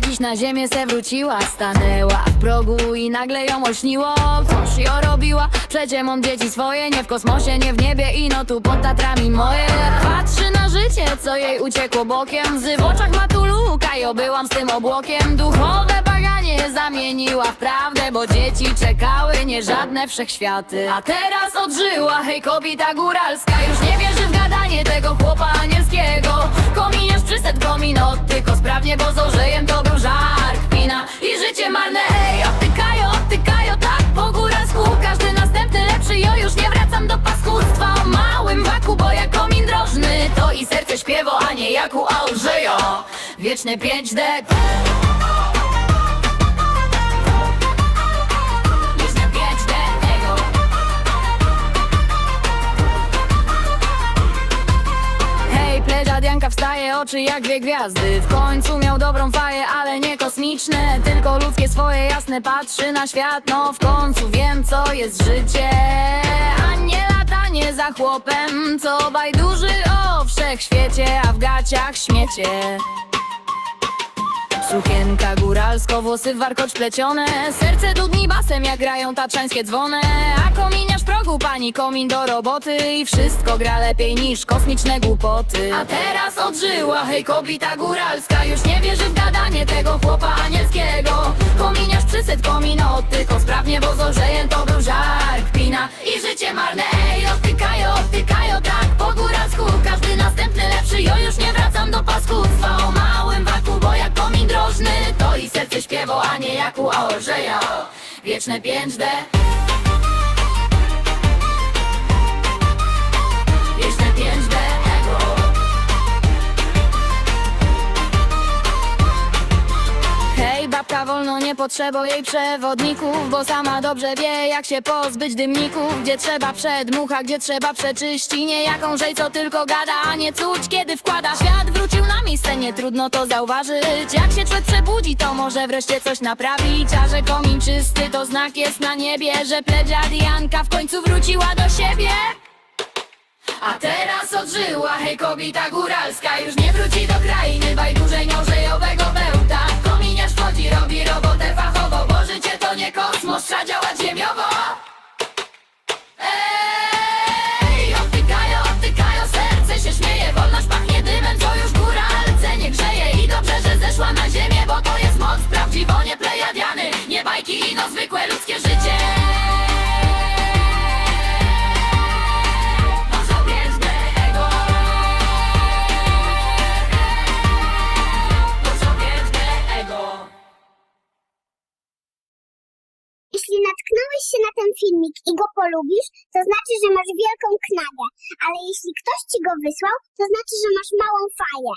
dziś na ziemię se wróciła Stanęła w progu i nagle ją olśniło. Coś ją robiła, przecie mam dzieci swoje Nie w kosmosie, nie w niebie i no tu pod Tatrami moje. Patrzy na życie, co jej uciekło bokiem. Łzy w oczach ma tu luka i obyłam z tym obłokiem. Duchowe baganie zamieniła w prawdę Bo dzieci czekały, nie żadne wszechświaty. A teraz odżyła, hej kobieta góralska Już nie wierzy w gadanie tego chłopa anielskiego. Kominiarz przyset kominot, tylko sprawnie, bo z orzejem to był żar i życie marne, ej, odtykają, odtykają tak po góralsku Każdy następny lepszy, jo już nie wracam do paskudstwa. O małym waku, bo jak komin drożny. To i serce śpiewo, a nie jak u Alżyjo Wieczne 5D oczy jak dwie gwiazdy. W końcu miał dobrą faję, ale nie kosmiczne. Tylko ludzkie swoje jasne patrzy na świat. No w końcu wiem co jest życie. A nie latanie za chłopem Co bajduży o wszechświecie A w gaciach śmiecie Sukienka góralsko, włosy warkocz plecione Serce dudni basem, jak grają tatrzańskie dzwony. A kominiarz progu, pani komin do roboty. I wszystko gra lepiej niż kosmiczne głupoty. A teraz odżyła, hej kobita góralska. Już nie wierzy w gadanie tego chłopa anielskiego. Kominiarz przysyt kominot, tylko sprawnie, bo to był żar. Kpina i życie marne, śpiewo, a nie jak u Orzeja. Wieczne 5D potrzeba jej przewodników Bo sama dobrze wie jak się pozbyć dymników. Gdzie trzeba przedmucha, gdzie trzeba przeczyści Nie jakążej co tylko gada, a nie cuć kiedy wkłada. Świat wrócił na miejsce, nie trudno to zauważyć. Jak się człowiek przebudzi, to może wreszcie coś naprawić. A że komin czysty to znak jest na niebie Że pledziadianka w końcu wróciła do siebie. A teraz odżyła, hej kobieta góralska Już nie wróci do krainy bajdurzeń orzejowego bełta Kominiarz wchodzi, robi robotę natknąłeś się na ten filmik i go polubisz, to znaczy, że masz wielką knagę. Ale jeśli ktoś ci go wysłał, to znaczy, że masz małą faję.